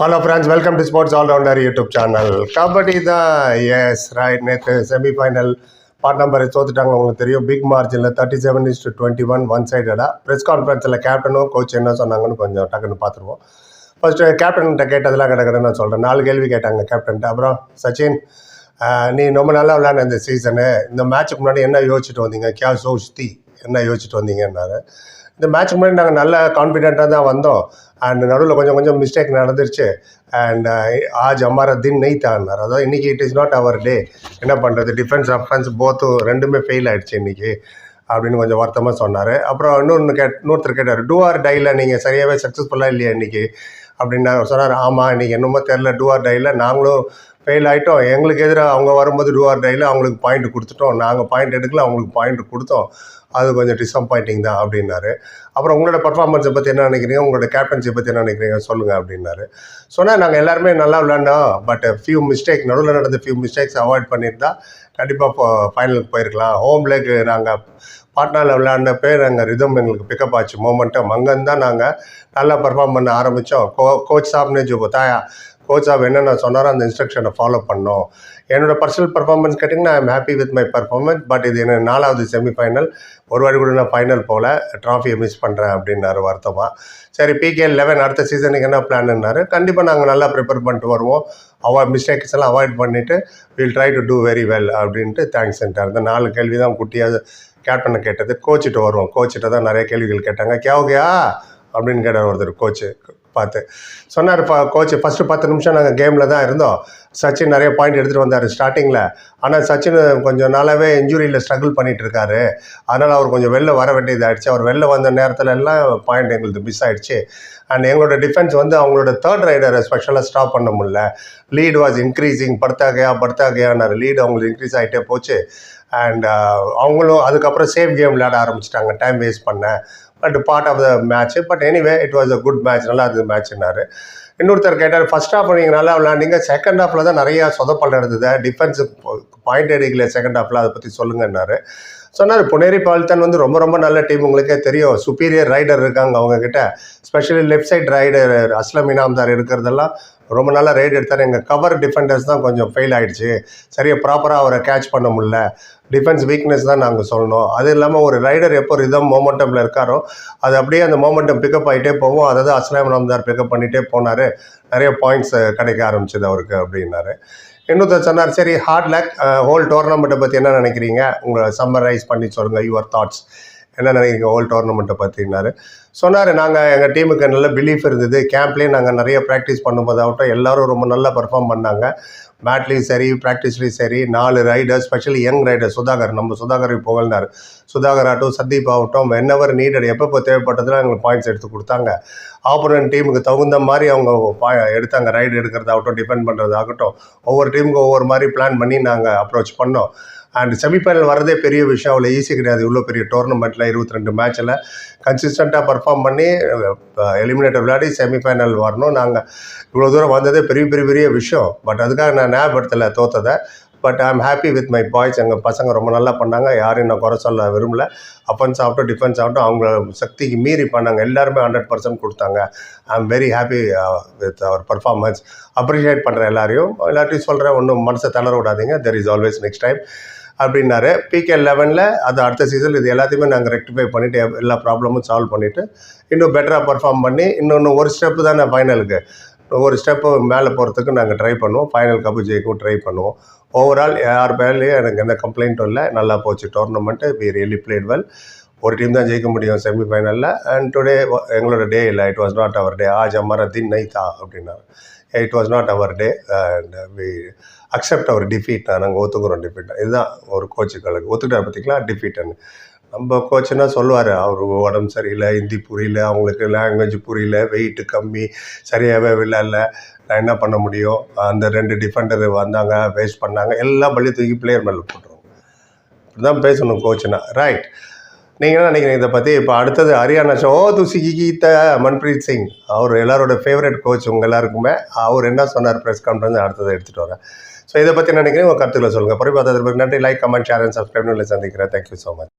Hello friends welcome to sports allrounder YouTube channel kabaddi தான் yes right நேற்று semifinal part number தோத்துட்டாங்க உங்களுக்கு தெரியும். Big மார்ஜினில் thirty seven is to twenty one one சைடடாக press கான்ஃபரன்ஸில் கேப்டனும் coach என்ன சொன்னாங்கன்னு கொஞ்சம் டக்குன்னு பார்த்துருவோம். ஃபஸ்ட்டு கேப்டன்கிட்ட கேட்டதெல்லாம் கிடக்குன்னு நான் சொல்கிறேன் நாலு கேள்வி கேட்டாங்க கேப்டன்ட்ட அப்புறம் சச்சின் நீ ரொம்ப நல்லா விளையாட இந்த சீசனு இந்த மேட்ச்சுக்கு முன்னாடி என்ன யோசிச்சுட்டு வந்தீங்க? கியா சோஷ்தி என்ன யோசிச்சுட்டு வந்தீங்கன்னாரு. இந்த மேட்ச்சுக்கு முன்னாடி நாங்கள் நல்ல கான்ஃபிடென்ட்டாக தான் வந்தோம். அண்ட் நடுவில் கொஞ்சம் கொஞ்சம் மிஸ்டேக் நடந்துருச்சு. அண்ட் uh, ஆஜ் அம்மாரா தின் நெய் தான்னார் அதாவது இன்றைக்கி it is not our day என்ன பண்ணுறது டிஃபென்ஸ் அஃபென்ஸ் போத்தும் ரெண்டுமே ஃபெயில் ஆகிடுச்சு இன்றைக்கி அப்படின்னு கொஞ்சம் வருத்தமாக சொன்னார். அப்புறம் இன்னொன்று கேட் இன்னொருத்தர் கேட்டார் டூ ஆர் டையில் நீங்கள் சரியாகவே சக்ஸஸ்ஃபுல்லாக இல்லையா இன்றைக்கி அப்படின்னு சொன்னார் ஆமாம் இன்றைக்கி என்னமோ தெரில டூ ஆர் டையில் நாங்களும் ஃபெயில் ஆகிட்டோம் எங்களுக்கு எதிராக அவங்க வரும்போது டூ ஆர் டையில் அவங்களுக்கு பாயிண்ட் கொடுத்துட்டோம். நாங்கள் பாயிண்ட் எடுக்கல அவங்களுக்கு பாயிண்ட் கொடுத்தோம். அது கொஞ்சம் டிசப்பாயிண்டிங் தான் அப்படின்னாரு. அப்புறம் உங்களோட பர்ஃபார்மன்ஸை பற்றி என்ன நினைக்கிறீங்க? உங்களோட கேப்டன்ஸை பற்றி என்ன நினைக்கிறீங்க? சொல்லுங்கள் அப்படின்னாரு. சொன்னால் நாங்கள் எல்லாருமே நல்லா விளாண்டோம் பட் ஃபியூ மிஸ்டேக் நடுவில் நடந்த ஃபியூ மிஸ்டேக்ஸ் அவாய்ட் பண்ணியிருந்தா கண்டிப்பாக இப்போ ஃபைனலுக்கு போயிருக்கலாம். ஹோம் லேக்கு நாங்கள் பாட்னாவில் விளையாண்டப்பே நாங்கள் ரிதம் எங்களுக்கு பிக்கப் ஆச்சு. மூமெண்ட்டும் அங்கேருந்து தான் நாங்கள் நல்லா பர்ஃபார்ம் பண்ண ஆரம்பித்தோம் கோ கோச் சாப்னே ஜோ தாயா கோச் சாப் என்னென்ன சொன்னாரோ அந்த இன்ஸ்ட்ரக்ஷனை ஃபாலோ பண்ணோம். என்னோட பர்சனல் பர்ஃபார்மன்ஸ் கேட்டிங்கன்னா I am happy with my performance but இது என்ன நாலாவது செமிஃபைனல் ஒரு வாடி கூட நான் ஃபைனல் போகல ட்ராஃபியை மிஸ் பண்ணுறேன் அப்படின்னாரு வருத்தமாக சரி பிகே லெவன் அடுத்த சீசனுக்கு என்ன பிளான்னாரு கண்டிப்பாக நாங்கள் நல்லா ப்ரிப்பேர் பண்ணிட்டு வருவோம். அவாய்ட் மிஸ்டேக்ஸ் எல்லாம் அவாய்ட் பண்ணிவிட்டு will try to do very well அப்படின்ட்டு தேங்க்ஸ்ன்ட்டார் இந்த நாலு கேள்வி தான் குட்டியாக கேப்டனை கேட்டது. கோச்சிட்டு வருவோம். கோச்சிட்ட தான் நிறைய கேள்விகள் கேட்டாங்க. கேவுகையா அப்படின்னு கேட்டார் ஒருத்தர் கோச்சு பார்த்து. சொன்னார் இப்போ கோச் ஃபஸ்ட்டு பத்து நிமிஷம் நாங்கள் கேமில் தான் இருந்தோம். சச்சின் நிறைய பாயிண்ட் எடுத்துகிட்டு வந்தார் ஸ்டார்டிங்கில் ஆனால் சச்சின் கொஞ்சம் நாளாகவே இன்ஜுரியில் ஸ்ட்ரகிள் பண்ணிட்டு இருக்காரு அதனால் அவர் கொஞ்சம் வெளில வர வேண்டியதாகிடுச்சு அவர் வெளில வந்த நேரத்தில் எல்லாம் பாயிண்ட் எங்களுக்கு மிஸ் ஆயிடுச்சு. அண்ட் எங்களோட டிஃபென்ஸ் வந்து அவங்களோட தேர்ட் ரைடரை ஸ்பெஷலாக ஸ்டாப் பண்ண முடியல. லீட் வாஸ் இன்க்ரீஸிங் படுத்தாகையா படுத்தாகையானார். லீடு அவங்களுக்கு இன்க்ரீஸ் ஆகிட்டே போச்சு. அண்ட் uh, அவங்களும் அதுக்கப்புறம் சேஃப் கேம் விளையாட ஆரம்பிச்சிட்டாங்க. டைம் வேஸ்ட் பண்ண. But part of the match but anyway it was a good match நல்லா இருந்தது மேட்ச்னாரு இன்னொருத்தர் கேட்டார் ஃபர்ஸ்ட் ஹாஃப் நீங்கள் நல்லா விளாண்டிங்க செகண்ட் ஹாஃபில் தான் நிறையா சொதப்பல் நடந்தது. டிஃபென்ஸ் பாயிண்ட் அடிக்கல செகண்ட் ஹாஃபில் அதை பற்றி சொல்லுங்கன்னாரு. சொன்னார் புனேரி பால்டன் வந்து ரொம்ப ரொம்ப நல்ல டீம் உங்களுக்கே தெரியும். சுப்பீரியர் ரைடர் இருக்காங்க அவங்கக்கிட்ட specially left side rider Aslam Inamdar இருக்கிறதெல்லாம் ரொம்ப நல்லா ரைடு எடுத்தார். எங்கள் கவர் டிஃபெண்டர்ஸ் தான் கொஞ்சம் ஃபெயில் ஆகிடுச்சு சரியாக ப்ராப்பராக அவரை கேட்ச் பண்ண முடில டிஃபென்ஸ் வீக்னஸ் தான் நாங்கள் சொல்லணும். அது இல்லாமல் ஒரு ரைடர் எப்போ ரிதம் மோமெண்டமில் இருக்காரோ அது அப்படியே அந்த மோமெண்டம் பிக்கப் ஆகிட்டே போவோம் அதை தான் அஸ்லாம் இனாம்தார் பிக்கப் பண்ணிகிட்டே போனார். நிறைய பாயிண்ட்ஸ் கிடைக்க ஆரம்பிச்சது அவருக்கு அப்படின்னாரு. இன்னொருத்தர் சொன்னார் சரி ஹார்ட் லேக் ஹோல் டோர்னமெண்ட்டை பற்றி என்ன நினைக்கிறீங்க? உங்களை சம்மரைஸ் பண்ணி சொல்லுங்கள் யுவர் தாட்ஸ் என்ன நினைக்கிறீங்க ஹோல் டோர்னமெண்ட்டை பற்றினாரு சொன்னார் நாங்கள் எங்கள் டீமுக்கு நல்ல பிலீஃப் இருந்தது. கேம்ப்லேயும் நாங்கள் நிறைய ப்ராக்டிஸ் பண்ணும்போதாகட்டும் எல்லாரும் ரொம்ப நல்லா பர்ஃபார்ம் பண்ணாங்க. மேட்லேயும் சரி ப்ராக்டிஸ்லேயும் சரி நாலு rider specially young rider Sudhakar நம்ம சுதாகரை புகழ்ந்தார். சுதாகர் ஆகட்டும் சந்தீப் ஆகட்டும் வென்னவர் நீடட் எப்பப்போ தேவைப்பட்டதுல எங்களுக்கு பாயிண்ட்ஸ் எடுத்து கொடுத்தாங்க. ஆப்போனன்ட் டீமுக்கு தகுந்த மாதிரி அவங்க பா எடுத்தாங்க. ரைடு எடுக்கிறதாகட்டும் டிபெண்ட் பண்ணுறதாகட்டும் ஒவ்வொரு டீமுக்கும் ஒவ்வொரு மாதிரி பிளான் பண்ணி நாங்கள் அப்ரோச் பண்ணோம். அண்ட் செமிஃபைனல் வரதே பெரிய விஷயம். அவ்வளோ ஈஸி கிடையாது. இவ்வளோ பெரிய டோர்னமெண்ட்டில் இருபத்தி ரெண்டு மேட்ச்சில் கன்சிஸ்டண்ட்டாக பர்ஃபார்ம் பண்ணி எலிமினேட்டர் விளையாடி செமிஃபைனல் வரணும். நாங்கள் இவ்வளோ தூரம் வந்ததே பெரிய பெரிய பெரிய விஷயம். பட் அதுக்காக நான் ஞாபகப்படுத்தலை தோத்ததை. But I am happy with my boys எங்கள் பசங்க ரொம்ப நல்லா பண்ணாங்க. யாரையும் நான் குறை சொல்ல விரும்பல. அப்பன்ஸ் ஆகட்டும் டிஃபென்ஸ் ஆகட்டும் அவங்க சக்திக்கு மீறி பண்ணாங்க. எல்லாருமே ஹண்ட்ரட் பர்சன்ட் கொடுத்தாங்க. I am very happy with our performance appreciate பண்ணுறேன் எல்லாரையும். எல்லாத்தையும் சொல்கிறேன் ஒன்றும் மனசை தளர விடாதீங்க. There is always next time அப்படின்னாரு. பிகே லெவனில் அது அடுத்த சீசன் இது எல்லாத்தையுமே நாங்கள் ரெக்டிஃபை பண்ணிவிட்டு எல்லா ப்ராப்ளமும் சால்வ் பண்ணிவிட்டு இன்னும் பெட்டராக பர்ஃபார்ம் பண்ணி இன்னொன்று ஒரு ஸ்டெப்பு தானே ஃபைனலுக்கு ஒரு ஸ்டெப்பு மேலே போகிறதுக்கு நாங்கள் ட்ரை பண்ணுவோம். ஃபைனல் கப்பு ஜெயிக்கும் ட்ரை பண்ணுவோம். ஓவரால் யார் பேர்லேயும் எனக்கு எந்த கம்ப்ளைண்ட்டும் இல்லை. நல்லா போச்சு. Tournament we really played well ஒரு டீம் தான் ஜெயிக்க முடியும் செமிஃபைனலில் அண்ட் டுடே எங்களோட டே இல்லை. It was not our day ஆஜ் அமர தின் நைத்தா அப்படின்னாரு. It was not our day and we accept our defeat நாங்கள் ஒத்துக்கிறோம் டிஃபீட் இதுதான் ஒரு கோச்சுக்களுக்கு ஒத்துக்கிட்டார் பார்த்திங்களா டிஃபீட்னு நம்ம கோச்சுன்னா சொல்லுவார்? அவர் உடம்பு சரியில்லை ஹிந்தி புரியல அவங்களுக்கு லாங்குவேஜ் புரியல வெயிட்டு கம்மி சரியாகவே விளையாடல. நான் என்ன பண்ண முடியும்? அந்த ரெண்டு டிஃபெண்டர் வந்தாங்க வேஸ்ட் பண்ணாங்க எல்லா பள்ளி தூக்கி பிளேயர் மேலே போட்டுருவோம் இப்படி தான் பேசணும் கோச்சுனா ரைட் நீங்கள் என்ன நினைக்கிறீங்க இதை பற்றி இப்போ அடுத்தது ஹரியானா ஷோ துசி கீத மன்பிரீத் சிங். அவர் எல்லாரோட ஃபேவரட் கோச் உங்கள் எல்லாருக்குமே. அவர் என்ன சொன்னார் ப்ரெஸ் கான்ஃபரன்ஸ் அடுத்ததை எடுத்துகிட்டு வரேன். ஸோ இதை பற்றி நினைக்கிறேன் உங்கள் கருத்துக்களை சொல்லுங்கள் பிறகு பார்த்ததுக்கு நன்றி like comment share and subscribe சந்திக்கிறேன். Thank you so much